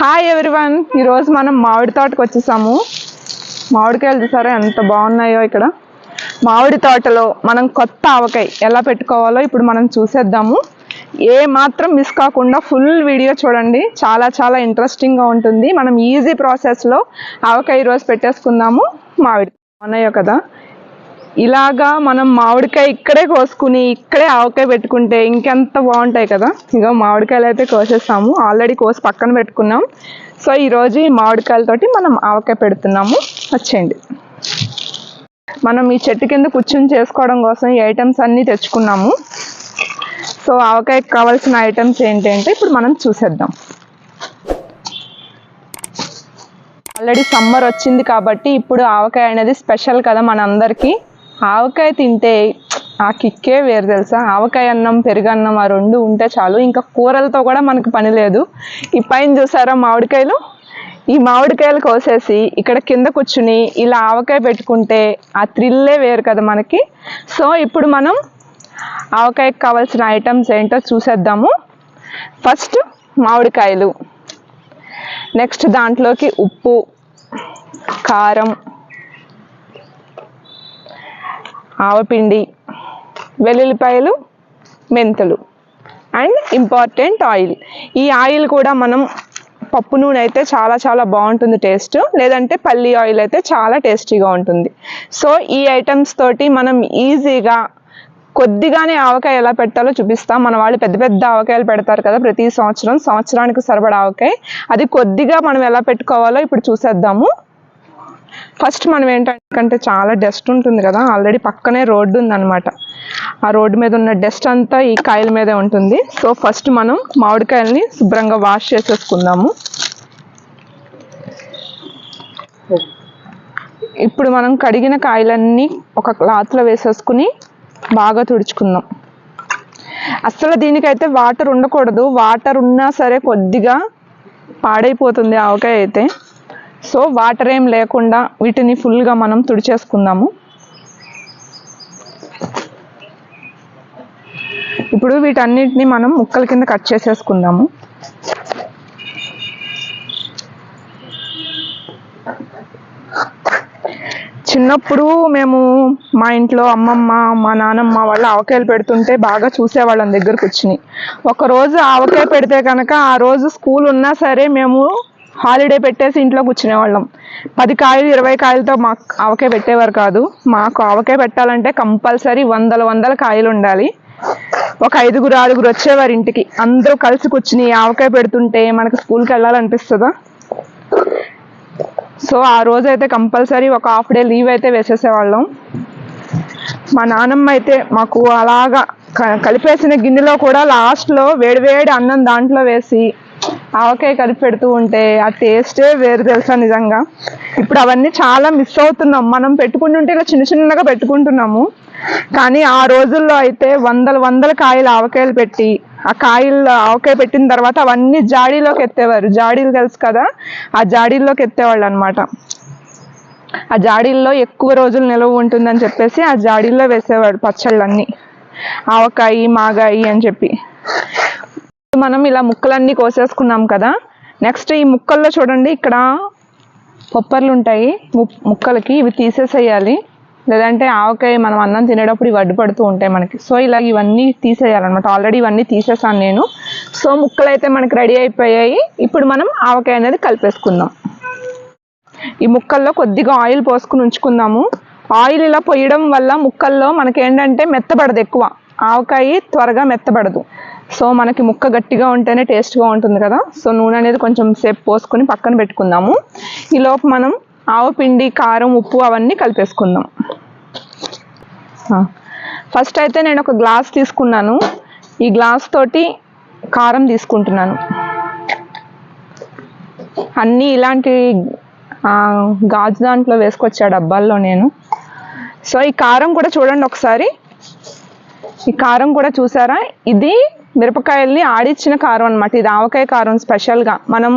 Hi everyone ఈరోజు మనం మామిడి తోటకు వచ్చేసాము. మామిడికాయలు చూసారా? ఎంత బాగున్నాయో ఇక్కడ. మామిడి తోటలో మనం కొత్త ఆవకాయ ఎలా పెట్టుకోవాలో ఇప్పుడు మనం చూసేద్దాము. ఏ మాత్రం మిస్ కాకుండా ఫుల్ వీడియో చూడండి. చాలా చాలా ఇంట్రెస్టింగ్గా ఉంటుంది. మనం ఈజీ ప్రాసెస్లో ఆవకాయ ఈరోజు పెట్టేసుకుందాము. మామిడి బాగున్నాయో కదా? ఇలాగా మనం మామిడికాయ ఇక్కడే కోసుకుని ఇక్కడే ఆవకాయ పెట్టుకుంటే ఇంకెంత బాగుంటాయి కదా? ఇక మామిడికాయలు అయితే కోసేస్తాము. ఆల్రెడీ కోసి పక్కన పెట్టుకున్నాం. సో ఈరోజు ఈ మామిడికాయలతోటి మనం ఆవకాయ పెడుతున్నాము. వచ్చేయండి. మనం ఈ చెట్టు కింద కూర్చుని చేసుకోవడం కోసం ఈ ఐటమ్స్ అన్నీ తెచ్చుకున్నాము. సో ఆవకాయకి కావాల్సిన ఐటమ్స్ ఏంటంటే ఇప్పుడు మనం చూసేద్దాం. ఆల్రెడీ సమ్మర్ వచ్చింది కాబట్టి ఇప్పుడు ఆవకాయ అనేది స్పెషల్ కదా మనందరికీ. ఆవకాయ తింటే ఆ కిక్కే వేరు తెలుసా? ఆవకాయ అన్నం పెరుగన్నం ఆ రెండు ఉంటే చాలు. ఇంకా కూరలతో కూడా మనకు పని లేదు. ఈ పైన చూసారా మామిడికాయలు? ఈ మామిడికాయలు కోసేసి ఇక్కడ కింద కూర్చుని ఇలా ఆవకాయ పెట్టుకుంటే ఆ థ్రిల్లే వేరు కదా మనకి. సో ఇప్పుడు మనం ఆవకాయకి కావాల్సిన ఐటమ్స్ ఏంటో చూసేద్దాము. ఫస్ట్ మామిడికాయలు. నెక్స్ట్ దాంట్లోకి ఉప్పు కారం ఆవపిండి వెల్లుల్లిపాయలు మెంతులు అండ్ ఇంపార్టెంట్ ఆయిల్. ఈ ఆయిల్ కూడా మనం పప్పు నూనె అయితే చాలా చాలా బాగుంటుంది టేస్ట్. లేదంటే పల్లి ఆయిల్ అయితే చాలా టేస్టీగా ఉంటుంది. సో ఈ ఐటమ్స్ తోటి మనం ఈజీగా కొద్దిగానే ఆవకాయ ఎలా పెట్టాలో చూపిస్తాం. మన వాళ్ళు పెద్ద పెద్ద ఆవకాయలు పెడతారు కదా ప్రతి సంవత్సరం. సంవత్సరానికి సరిపడా ఆవకాయ. అది కొద్దిగా మనం ఎలా పెట్టుకోవాలో ఇప్పుడు చూసేద్దాము. ఫస్ట్ మనం ఏంటంటే చాలా డస్ట్ ఉంటుంది కదా ఆల్రెడీ పక్కనే రోడ్డు ఉందన్నమాట. ఆ రోడ్డు మీద ఉన్న డస్ట్ అంతా ఈ కాయల మీదే ఉంటుంది. సో ఫస్ట్ మనం మామిడికాయల్ని శుభ్రంగా వాష్ చేసేసుకుందాము. ఇప్పుడు మనం కడిగిన కాయలన్నీ ఒక క్లాత్లో వేసేసుకుని బాగా తుడుచుకుందాం. అస్సలు దీనికైతే వాటర్ ఉండకూడదు. వాటర్ ఉన్నా సరే కొద్దిగా పాడైపోతుంది ఆవకాయ అయితే. సో వాటర్ ఏం లేకుండా వీటిని ఫుల్గా మనం తుడిచేసుకుందాము. ఇప్పుడు వీటన్నిటిని మనం ముక్కల కింద కట్ చేసేసుకుందాము. చిన్నప్పుడు మేము మా ఇంట్లో అమ్మమ్మ మా నానమ్మ వాళ్ళు ఆవకాయలు పెడుతుంటే బాగా చూసేవాళ్ళం దగ్గర కూర్చుని. ఒక రోజు ఆవకాయ పెడితే కనుక ఆ రోజు స్కూల్ ఉన్నా సరే మేము హాలిడే పెట్టేసి ఇంట్లో కూర్చునేవాళ్ళం పది కాయలు ఇరవై కాయలతో మాకు ఆవకాయ పెట్టేవారు కాదు. మాకు ఆవకాయ పెట్టాలంటే కంపల్సరీ వందల వందల కాయలు ఉండాలి. ఒక ఐదుగురు ఆరుగురు వచ్చేవారు ఇంటికి. అందరూ కలిసి కూర్చుని ఆవకాయ పెడుతుంటే మనకు స్కూల్కి వెళ్ళాలనిపిస్తుందా? సో ఆ రోజు అయితే కంపల్సరీ ఒక హాఫ్ డే లీవ్ అయితే వేసేసేవాళ్ళం. మా నానమ్మ అయితే మాకు అలాగా క- కలిపేసిన గిన్నెలో కూడా లాస్ట్లో వేడివేడి అన్నం దాంట్లో వేసి ఆవకాయ కలిపి పెడుతూ ఉంటే ఆ టేస్టే వేరు తెలుసా నిజంగా. ఇప్పుడు అవన్నీ చాలా మిస్ అవుతున్నాం. మనం పెట్టుకుంటుంటే ఇలా చిన్న చిన్నగా పెట్టుకుంటున్నాము. కానీ ఆ రోజుల్లో అయితే వందల వందల కాయలు ఆవకాయలు పెట్టి ఆ కాయలు ఆవకాయ పెట్టిన తర్వాత అవన్నీ జాడీలోకి ఎత్తేవారు. జాడీలు తెలుసు కదా? ఆ జాడీల్లోకి ఎత్తేవాళ్ళు అనమాట ఆ జాడీల్లో ఎక్కువ రోజులు నిలవ ఉంటుందని చెప్పేసి ఆ జాడీల్లో వేసేవాడు పచ్చళ్ళన్నీ. ఆవకాయి మాగాయి అని చెప్పి. మనం ఇలా ముక్కలన్నీ కోసేసుకున్నాం కదా. నెక్స్ట్ ఈ ముక్కల్లో చూడండి ఇక్కడ పొప్పర్లు ఉంటాయి. ముక్కలకి ఇవి తీసేసేయాలి. లేదంటే ఆవకాయ మనం అన్నం తినేటప్పుడు ఇవి అడ్డుపడుతూ ఉంటాయి మనకి. సో ఇలా ఇవన్నీ తీసేయాలన్నమాట. ఆల్రెడీ ఇవన్నీ తీసేసాను నేను. సో ముక్కలు అయితే మనకి రెడీ అయిపోయాయి. ఇప్పుడు మనం ఆవకాయ అనేది కలిపేసుకుందాం. ఈ ముక్కల్లో కొద్దిగా ఆయిల్ పోసుకుని ఉంచుకుందాము. ఆయిల్ ఇలా పోయడం వల్ల ముక్కల్లో మనకి ఏంటంటే మెత్తబడదు ఎక్కువ. ఆవకాయ త్వరగా మెత్తబడదు. సో మనకి ముక్క గట్టిగా ఉంటేనే టేస్ట్గా ఉంటుంది కదా. సో నూనె అనేది కొంచెం సేపు పోసుకొని పక్కన పెట్టుకుందాము. ఈ లోపు మనం ఆవపిండి కారం ఉప్పు అవన్నీ కలిపేసుకుందాం. ఫస్ట్ అయితే నేను ఒక గ్లాస్ తీసుకున్నాను. ఈ గ్లాస్ తోటి కారం తీసుకుంటున్నాను. అన్నీ ఇలాంటి గాజు దాంట్లో వేసుకొచ్చా డబ్బాల్లో నేను. సో ఈ కారం కూడా చూడండి ఒకసారి. ఈ కారం కూడా చూసారా? ఇది మిరపకాయల్ని ఆడిచ్చిన కారం అనమాట ఇది ఆవకాయ కారం స్పెషల్గా. మనం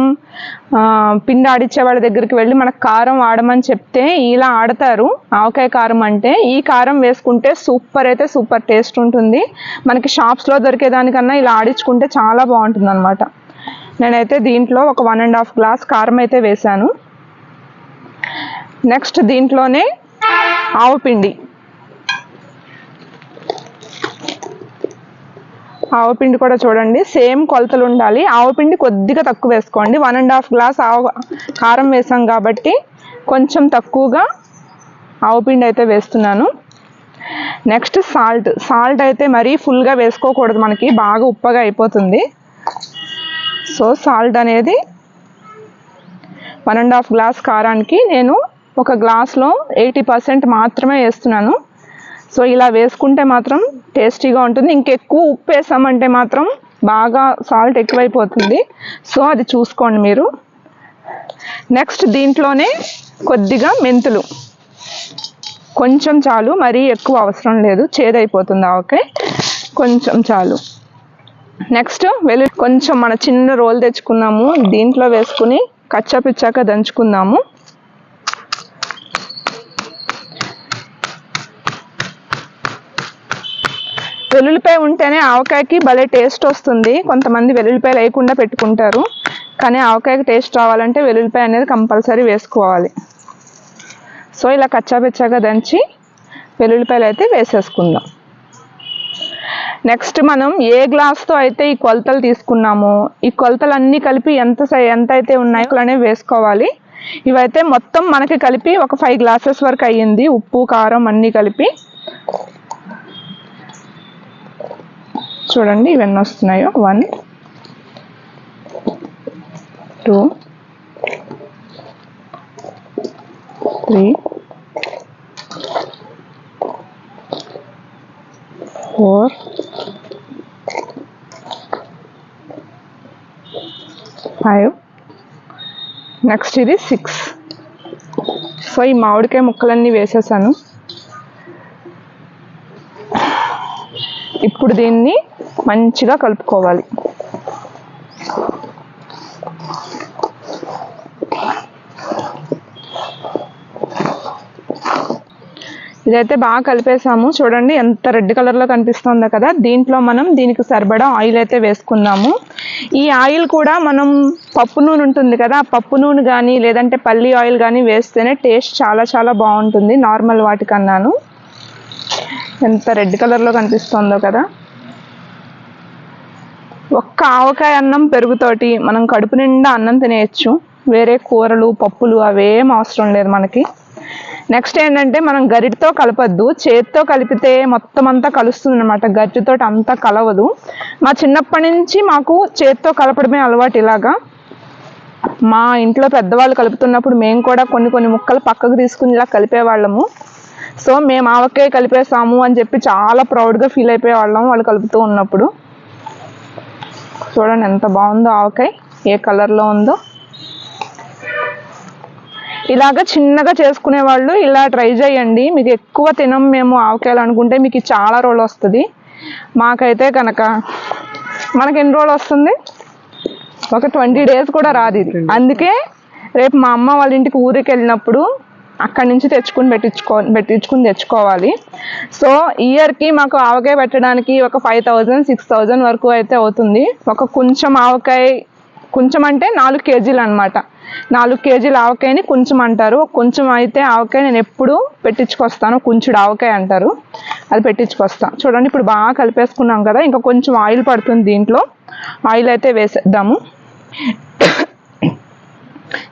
పిండి ఆడిచ్చే వాళ్ళ దగ్గరికి వెళ్ళి మనకు కారం ఆడమని చెప్తే ఇలా ఆడతారు. ఆవకాయ కారం అంటే ఈ కారం వేసుకుంటే సూపర్ అయితే సూపర్ టేస్ట్ ఉంటుంది. మనకి షాప్స్లో దొరికేదానికన్నా ఇలా ఆడించుకుంటే చాలా బాగుంటుంది అనమాట నేనైతే దీంట్లో ఒక వన్ అండ్ హాఫ్ గ్లాస్ కారం అయితే వేశాను. నెక్స్ట్ దీంట్లోనే ఆవు ఆవపిండి కూడా చూడండి. సేమ్ కొలతలు ఉండాలి. ఆవు పిండి కొద్దిగా తక్కువ వేసుకోండి. వన్ అండ్ హాఫ్ గ్లాస్ ఆవు కారం వేసాం కాబట్టి కొంచెం తక్కువగా ఆవపిండి అయితే వేస్తున్నాను. Next salt. సాల్ట్ అయితే మరీ ఫుల్గా వేసుకోకూడదు మనకి. బాగా ఉప్పగా అయిపోతుంది. సో సాల్ట్ అనేది వన్ అండ్ హాఫ్ గ్లాస్ కారానికి నేను ఒక గ్లాస్లో ఎయిటీ పర్సెంట్ మాత్రమే వేస్తున్నాను. సో ఇలా వేసుకుంటే మాత్రం టేస్టీగా ఉంటుంది. ఇంకెక్కువ ఉప్పు వేసామంటే మాత్రం బాగా సాల్ట్ ఎక్కువైపోతుంది. సో అది చూసుకోండి మీరు. నెక్స్ట్ దీంట్లోనే కొద్దిగా మెంతులు. కొంచెం చాలు మరీ ఎక్కువ అవసరం లేదు. చేదైపోతుంది? ఓకే. కొంచెం చాలు. నెక్స్ట్ వెలు కొంచెం మన చిన్న రోల్ తెచ్చుకున్నాము. దీంట్లో వేసుకుని కచ్చాపిచ్చాక దంచుకుందాము. వెల్లుల్లిపాయ ఉంటేనే ఆవకాయకి భలే టేస్ట్ వస్తుంది. కొంతమంది వెల్లుల్లిపాయ లేకుండా పెట్టుకుంటారు. కానీ ఆవకాయకి టేస్ట్ రావాలంటే వెల్లుల్లిపాయ అనేది కంపల్సరీ వేసుకోవాలి. సో ఇలా కచ్చాపిచ్చాగా దంచి వెల్లుల్లిపాయలు అయితే వేసేసుకుందాం. నెక్స్ట్ మనం ఏ గ్లాస్తో అయితే ఈ కొలతలు తీసుకున్నామో ఈ కొలతలు అన్నీ కలిపి ఎంత ఎంత అయితే ఉన్నాయో అనేవి వేసుకోవాలి. ఇవైతే మొత్తం మనకి కలిపి ఒక ఫైవ్ గ్లాసెస్ వరకు అయ్యింది. ఉప్పు కారం అన్నీ కలిపి చూడండి ఇవన్నీ వస్తున్నాయో. One two three four five next ఇది సిక్స్ సో ఈ మామిడికాయ ముక్కలన్నీ వేసేసాను. ఇప్పుడు దీన్ని మంచిగా కలుపుకోవాలి. ఇదైతే బాగా కలిపేసాము. చూడండి ఎంత రెడ్ కలర్లో కనిపిస్తుందో కదా. దీంట్లో మనం దీనికి సరిపడా ఆయిల్ అయితే వేసుకున్నాము. ఈ ఆయిల్ కూడా మనం పప్పు నూనె ఉంటుంది కదా. ఆ పప్పు నూనె కానీ లేదంటే పల్లి ఆయిల్ కానీ వేస్తేనే టేస్ట్ చాలా చాలా బాగుంటుంది. నార్మల్ వాటికన్నాను. ఎంత రెడ్ కలర్లో కనిపిస్తుందో కదా. ఒక్క ఆవకాయ అన్నం పెరుగుతోటి మనం కడుపు నిండా అన్నం తినేయచ్చు. వేరే కూరలు పప్పులు అవేం అవసరం లేదు మనకి. నెక్స్ట్ ఏంటంటే మనం గరిటతో కలపద్దు. చేతితో కలిపితే మొత్తం అంతా కలుస్తుంది అనమాట గరిటితో అంతా కలవదు. మా చిన్నప్పటి నుంచి మాకు చేతితో కలపడమే అలవాటు ఇలాగా. మా ఇంట్లో పెద్దవాళ్ళు కలుపుతున్నప్పుడు మేము కూడా కొన్ని కొన్ని ముక్కలు పక్కకు తీసుకుని ఇలా కలిపేవాళ్ళము. సో మేము ఆవకాయ కలిపేసాము అని చెప్పి చాలా ప్రౌడ్గా ఫీల్ అయిపోయేవాళ్ళం వాళ్ళు కలుపుతూ ఉన్నప్పుడు. చూడండి ఎంత బాగుందో ఆవకాయ ఏ కలర్లో ఉందో. ఇలాగ చిన్నగా చేసుకునే వాళ్ళు ఇలా ట్రై చేయండి. మీకు ఎక్కువ తినం మేము ఆవకాయలు అనుకుంటే మీకు చాలా రోజులు వస్తుంది. మాకైతే కనుక మనకి ఎన్ని రోజులు వస్తుంది? ఒక ట్వంటీ డేస్ కూడా రాదు ఇది. అందుకే రేపు మా అమ్మ వాళ్ళ ఇంటికి ఊరికి వెళ్ళినప్పుడు అక్కడి నుంచి తెచ్చుకుని పెట్టించుకో పెట్టించుకుని తెచ్చుకోవాలి. సో ఇయర్కి మాకు ఆవకాయ పెట్టడానికి ఒక ఫైవ్ థౌజండ్ సిక్స్ థౌజండ్ వరకు అయితే అవుతుంది. ఒక కొంచెం ఆవకాయ కొంచెం అంటే నాలుగు కేజీలు అనమాట నాలుగు కేజీల ఆవకాయని కొంచెం అంటారు. కొంచెం అయితే ఆవకాయ నేను ఎప్పుడు పెట్టించుకొస్తాను. కొంచెం ఆవకాయ అంటారు. అది పెట్టించుకొస్తాను. చూడండి ఇప్పుడు బాగా కలిపేసుకున్నాం కదా ఇంకా కొంచెం ఆయిల్ పడుతుంది దీంట్లో. ఆయిల్ అయితే వేసేద్దాము.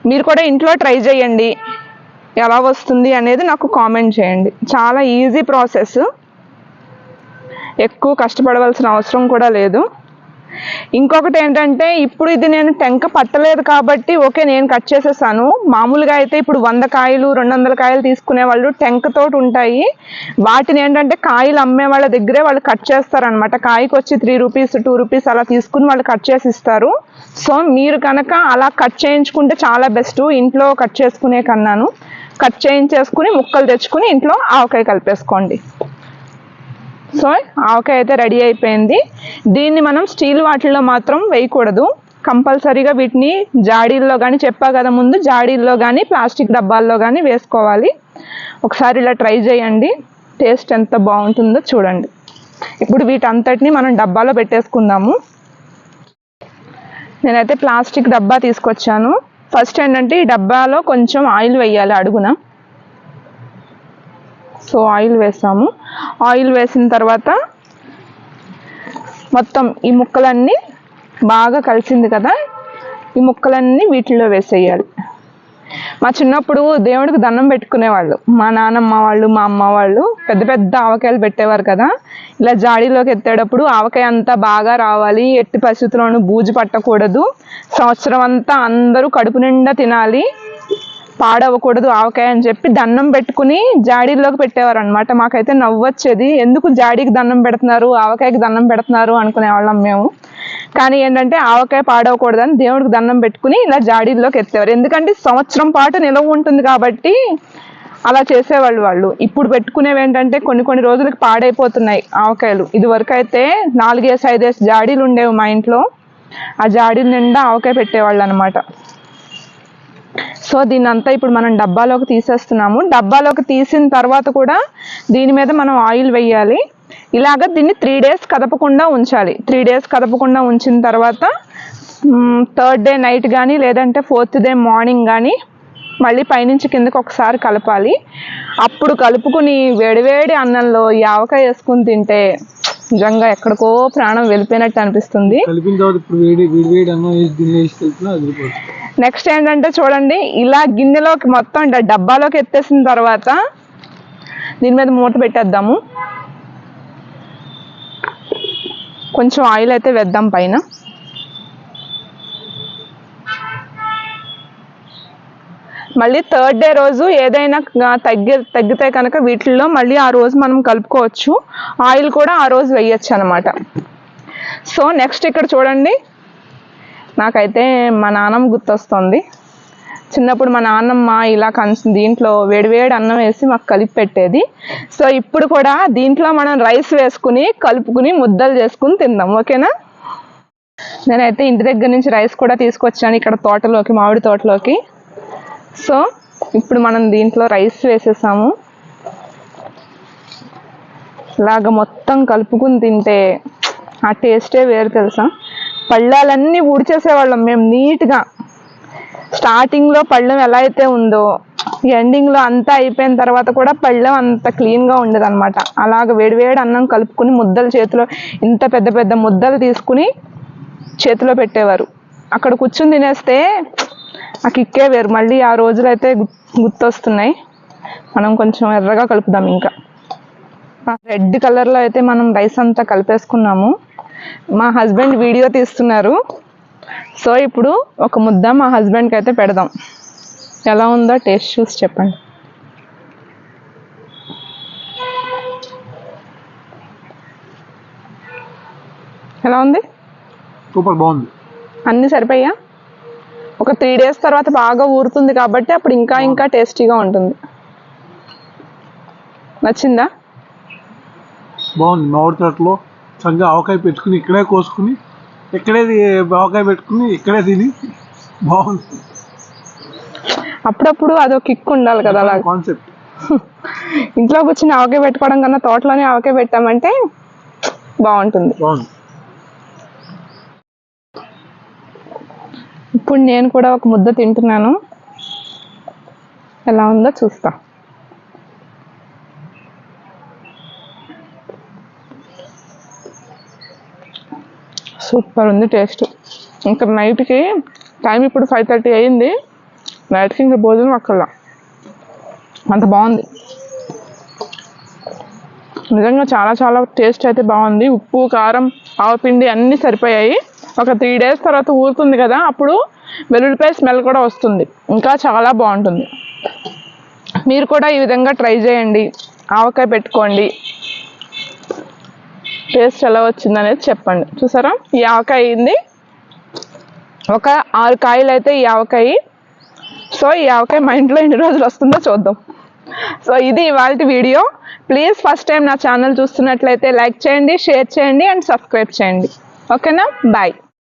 మీరు కూడా ఇంట్లో ట్రై చేయండి. ఎలా వస్తుంది అనేది నాకు కామెంట్ చేయండి. చాలా ఈజీ ప్రాసెస్. ఎక్కువ కష్టపడవలసిన అవసరం కూడా లేదు. ఇంకొకటి ఏంటంటే ఇప్పుడు ఇది నేను టెంక పట్టలేదు కాబట్టి ఓకే నేను కట్ చేసేసాను. మామూలుగా అయితే ఇప్పుడు వంద కాయలు రెండు వందల కాయలు తీసుకునే వాళ్ళు టెంకతోటి ఉంటాయి. వాటిని ఏంటంటే కాయలు అమ్మే వాళ్ళ దగ్గరే వాళ్ళు కట్ చేస్తారనమాట కాయకు వచ్చి త్రీ రూపీస్ టూ రూపీస్ అలా తీసుకుని వాళ్ళు కట్ చేసి ఇస్తారు సో మీరు కనుక అలా కట్ చేయించుకుంటే చాలా బెస్ట్. ఇంట్లో కట్ చేసుకునే కన్నాను. కట్ చేయించేసుకుని ముక్కలు తెచ్చుకుని ఇంట్లో ఆవకాయ కలిపేసుకోండి. సో ఆవకాయ అయితే రెడీ అయిపోయింది. దీన్ని మనం స్టీల్ వాటిల్లో మాత్రం వేయకూడదు. కంపల్సరీగా వీటిని జాడీల్లో కానీ చెప్పా కదా ముందు జాడీల్లో కానీ ప్లాస్టిక్ డబ్బాల్లో కానీ వేసుకోవాలి. ఒకసారి ఇలా ట్రై చేయండి. టేస్ట్ ఎంత బాగుంటుందో చూడండి. ఇప్పుడు వీటంతటిని మనం డబ్బాలో పెట్టేసుకుందాము. నేనైతే ప్లాస్టిక్ డబ్బా తీసుకొచ్చాను. ఫస్ట్ ఏంటంటే ఈ డబ్బాలో కొంచెం ఆయిల్ వేయాలి అడుగున. సో ఆయిల్ వేసాము. ఆయిల్ వేసిన తర్వాత మొత్తం ఈ ముక్కలన్నీ బాగా కలిసింది కదా? ఈ ముక్కలన్నీ వీటిలో వేసేయాలి. మా చిన్నప్పుడు దేవుడికి దండం పెట్టుకునేవాళ్ళు. మా నాన్నమ్మ వాళ్ళు మా అమ్మ వాళ్ళు పెద్ద పెద్ద ఆవకాయలు పెట్టేవారు కదా. ఇలా జాడీలోకి ఎత్తేటప్పుడు ఆవకాయ అంతా బాగా రావాలి ఎట్టి పరిస్థితుల్లోనూ బూజు పట్టకూడదు. సంవత్సరం అంతా అందరూ కడుపు నిండా తినాలి పాడవకూడదు ఆవకాయ అని చెప్పి దండం పెట్టుకుని జాడీల్లోకి పెట్టేవారు అనమాట మాకైతే నవ్వొచ్చేది. ఎందుకు జాడీకి దండం పెడుతున్నారు ఆవకాయకి దండం పెడుతున్నారు అనుకునేవాళ్ళం మేము. కానీ ఏంటంటే ఆవకాయ పాడవకూడదని దేవుడికి దండం పెట్టుకుని ఇలా జాడీల్లోకి ఎత్తేవారు. ఎందుకంటే సంవత్సరం పాటు నిలవ ఉంటుంది కాబట్టి అలా చేసేవాళ్ళు వాళ్ళు. ఇప్పుడు పెట్టుకునేవి ఏంటంటే కొన్ని కొన్ని రోజులకి పాడైపోతున్నాయి ఆవకాయలు. ఇది వరకు అయితే నాలుగేసి ఐదేసి జాడీలు ఉండేవి మా ఇంట్లో. ఆ జాడీల నిండా ఆవకాయ పెట్టేవాళ్ళు అనమాట సో దీన్ని అంతా ఇప్పుడు మనం డబ్బాలోకి తీసేస్తున్నాము. డబ్బాలోకి తీసిన తర్వాత కూడా దీని మీద మనం ఆయిల్ వేయాలి. ఇలాగ దీన్ని త్రీ డేస్ కదపకుండా ఉంచాలి. త్రీ డేస్ కదపకుండా ఉంచిన తర్వాత థర్డ్ డే నైట్ కానీ లేదంటే ఫోర్త్ డే మార్నింగ్ కానీ మళ్ళీ పైనుంచి కిందకి ఒకసారి కలపాలి. అప్పుడు కలుపుకుని వేడివేడి అన్నంలో ఈ ఆవకాయ వేసుకుని తింటే నిజంగా ఎక్కడికో ప్రాణం వెళ్ళిపోయినట్టు అనిపిస్తుంది. నెక్స్ట్ ఏంటంటే చూడండి ఇలా గిన్నెలోకి మొత్తం డబ్బాలోకి ఎత్తేసిన తర్వాత దీని మీద మూత పెట్టేద్దాము. కొంచెం ఆయిల్ అయితే వేద్దాం పైన. మళ్ళీ థర్డ్ డే రోజు ఏదైనా తగ్గి తగ్గితే కనుక వీటిల్లో మళ్ళీ ఆ రోజు మనం కలుపుకోవచ్చు. ఆయిల్ కూడా ఆ రోజు వేయచ్చు అనమాట సో నెక్స్ట్ ఇక్కడ చూడండి. నాకైతే మా నాన్నమ్మ గుర్తొస్తుంది. చిన్నప్పుడు మా నాన్నమ్మ ఇలా కన్స్ దీంట్లో వేడివేడి అన్నం వేసి మాకు కలిపి పెట్టేది. సో ఇప్పుడు కూడా దీంట్లో మనం రైస్ వేసుకుని కలుపుకుని ముద్దలు చేసుకుని తిందాం. ఓకేనా? నేనైతే ఇంటి దగ్గర నుంచి రైస్ కూడా తీసుకొచ్చాను ఇక్కడ తోటలోకి మామిడి తోటలోకి. సో ఇప్పుడు మనం దీంట్లో రైస్ వేసేసాము. ఇలాగ మొత్తం కలుపుకుని తింటే ఆ టేస్టే వేరు తెలుసా? పళ్ళాలన్నీ ఊడ్చేసేవాళ్ళం మేము నీట్గా. స్టార్టింగ్లో పళ్ళెం ఎలా అయితే ఉందో ఎండింగ్లో అంతా అయిపోయిన తర్వాత కూడా పళ్ళెం అంత క్లీన్గా ఉండదు అనమాట అలాగ వేడివేడి అన్నం కలుపుకుని ముద్దలు చేతిలో ఇంత పెద్ద పెద్ద ముద్దలు తీసుకుని చేతిలో పెట్టేవారు. అక్కడ కూర్చుని తినేస్తే ఆ కిక్కే వేరు. మళ్ళీ ఆ రోజులైతే గుర్- గుర్తొస్తున్నాయి. మనం కొంచెం ఎర్రగా కలుపుదాం ఇంకా. రెడ్ కలర్లో అయితే మనం రైస్ అంతా కలిపేసుకున్నాము. మా హస్బెండ్ వీడియో తీస్తున్నారు. సో ఇప్పుడు ఒక ముద్ద మా హస్బెండ్కి అయితే పెడదాం. ఎలా ఉందో టేస్ట్ చూసి చెప్పండి. ఎలా ఉంది? సూపర్ బాగుంది. అన్నీ సరిపోయా? ఒక త్రీ డేస్ తర్వాత బాగా ఊరుతుంది కాబట్టి అప్పుడు ఇంకా ఇంకా టేస్టీగా ఉంటుంది. నచ్చిందా? బాగుంది. మామిడి తోటలో చక్కగా ఆవకాయ పెట్టుకుని ఇక్కడే కోసుకుని ఇక్కడే ఆవకాయ పెట్టుకుని ఇక్కడే తిని బాగుంది. అప్పుడప్పుడు అదో కిక్ ఉండాలి కదా అలా కాన్సెప్ట్ ఇంట్లో కూర్చొని ఆవకాయ పెట్టుకోవడం కన్నా తోటలోనే ఆవకాయ పెట్టామంటే బాగుంటుంది. బాగుంది. ఇప్పుడు నేను కూడా ఒక ముద్ద తింటున్నాను. ఎలా ఉందో చూస్తా. సూపర్ ఉంది టేస్ట్. ఇంకా నైట్కి టైం ఇప్పుడు ఫైవ్ థర్టీ అయింది. నైట్కి ఇంకా భోజనం అక్కర్లా. అంత బాగుంది. నిజంగా చాలా చాలా టేస్ట్ అయితే బాగుంది. ఉప్పు కారం ఆవపిండి అన్నీ సరిపోయాయి. ఒక త్రీ డేస్ తర్వాత ఊరుతుంది కదా అప్పుడు వెల్లుల్లిపాయ స్మెల్ కూడా వస్తుంది. ఇంకా చాలా బాగుంటుంది. మీరు కూడా ఈ విధంగా ట్రై చేయండి. ఆవకాయ పెట్టుకోండి. టేస్ట్ ఎలా వచ్చింది అనేది చెప్పండి. చూసారా? ఈ ఆవకాయ అయింది. ఒక ఆరు కాయలు అయితే ఈ ఆవకాయ సో ఈ ఆవకాయ మా ఇంట్లో ఎన్ని రోజులు వస్తుందో చూద్దాం. సో ఇది ఇవాళ వీడియో. ప్లీజ్ ఫస్ట్ టైం నా ఛానల్ చూస్తున్నట్లయితే లైక్ చేయండి షేర్ చేయండి అండ్ సబ్స్క్రైబ్ చేయండి. ఓకేనా? బాయ్.